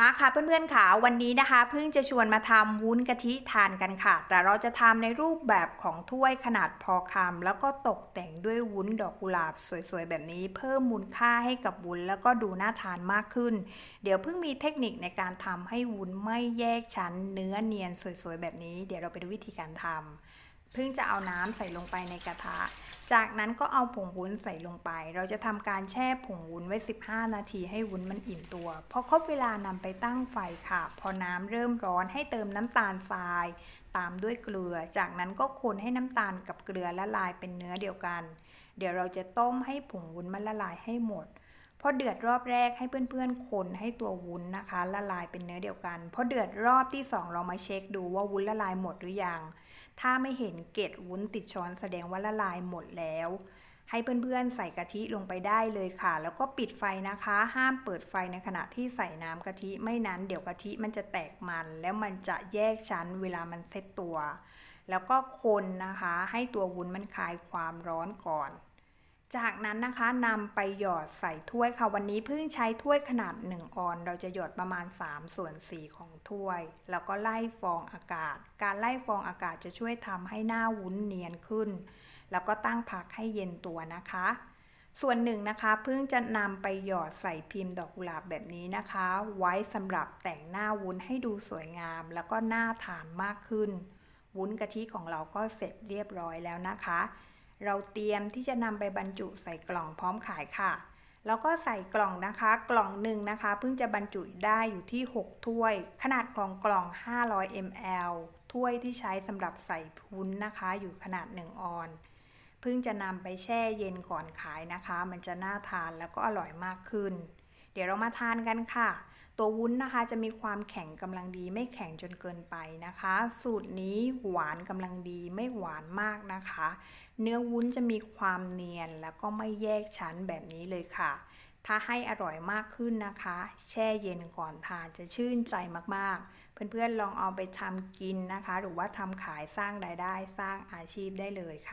มาค่ะเพื่อนๆค่ะวันนี้นะคะ เพิ่งจะชวนมาทำวุ้นกะทิทานกันค่ะ แต่เราจะทำในรูปแบบของถ้วยขนาดพอคำแล้วก็ตกแต่งด้วยวุ้นดอกกุหลาบสวยๆแบบนี้ เพิ่มมูลค่าให้กับวุ้นแล้วก็ดูน่าทานมากขึ้น เดี๋ยวเพิ่งมีเทคนิคในการทำให้วุ้นไม่แยกชั้น เนื้อเนียนสวยๆแบบนี้ เดี๋ยวเราไปดูวิธีการทำเพิ่งจะเอาน้ำใส่ลงไปในกระทะ จากนั้นก็เอาผงวุ้นใส่ลงไป เราจะทำการแช่ผงวุ้นไว้ 15 นาทีให้วุ้นมันอิ่มตัว พอครบเวลานำไปตั้งไฟค่ะ พอน้ำเริ่มร้อนให้เติมน้ำตาลทราย ตามด้วยเกลือ จากนั้นก็คนให้น้ำตาลกับเกลือละลายเป็นเนื้อเดียวกัน เดี๋ยวเราจะต้มให้ผงวุ้นมันละลายให้หมด พอเดือดรอบแรกให้เพื่อนๆคนให้ตัววุ้นนะคะ ละลายเป็นเนื้อเดียวกันพอเดือดรอบที่สองเรามาเช็คดูว่าวุ้นละลายหมดหรือยัง ถ้าไม่เห็นเกล็ดวุ้นติดช้อนแสดงว่าละลายหมดแล้ว ให้เพื่อนๆใส่กะทิลงไปได้เลยค่ะ แล้วก็ปิดไฟนะคะ ห้ามเปิดไฟในขณะที่ใส่น้ำกะทิไม่นั้นเดี๋ยวกะทิมันจะแตกมัน แล้วมันจะแยกชั้นเวลามันเซตตัว แล้วก็คนนะคะ ให้ตัววุ้นมันคลายความร้อนก่อน จากนั้นนะคะนำไปหยอดใส่ถ้วยค่ะ วันนี้เพิ่งใช้ถ้วยขนาด 1 ออน เราจะหยอดประมาณ 3 ส่วน 4 ของถ้วย แล้วก็ไล่ฟองอากาศ การไล่ฟองอากาศจะช่วยทำให้หน้าวุ้นเนียนขึ้น แล้วก็ตั้งพักให้เย็นตัวนะคะ ส่วนหนึ่งนะคะเพิ่งจะนำไปหยอดใส่พิมพ์ดอกกุหลาบแบบนี้นะคะ ไว้สำหรับแต่งหน้าวุ้นให้ดูสวยงาม แล้วก็น่าทานมากขึ้น วุ้นกะทิของเราก็เสร็จเรียบร้อยแล้วนะคะ เราเตรียมที่จะนำไปบรรจุใส่กล่องพร้อมขายค่ะ แล้วก็ใส่กล่องนะคะ กล่องหนึ่งนะคะ เพิ่งจะบรรจุได้อยู่ที่ 6 ถ้วย ขนาดของกล่อง 500 ml ถ้วยที่ใช้สำหรับใส่พุ้นนะคะ อยู่ขนาด 1 ออนเพิ่งจะนำไปแช่เย็นก่อนขายนะคะ มันจะน่าทานแล้วก็อร่อยมากขึ้น เดี๋ยวเรามาทานกันค่ะ ตัววุ้นนะคะจะมีความแข็งกำลังดีไม่แข็งจนเกินไปนะคะ สูตรนี้หวานกำลังดีไม่หวานมากนะคะ เนื้อวุ้นจะมีความเนียนแล้วก็ไม่แยกชั้นแบบนี้เลยค่ะ ถ้าให้อร่อยมากขึ้นนะคะ แช่เย็นก่อนทานจะชื่นใจมากๆ เพื่อนๆลองเอาไปทำกินนะคะ หรือว่าทำขายสร้างรายได้สร้างอาชีพได้เลยค่ะ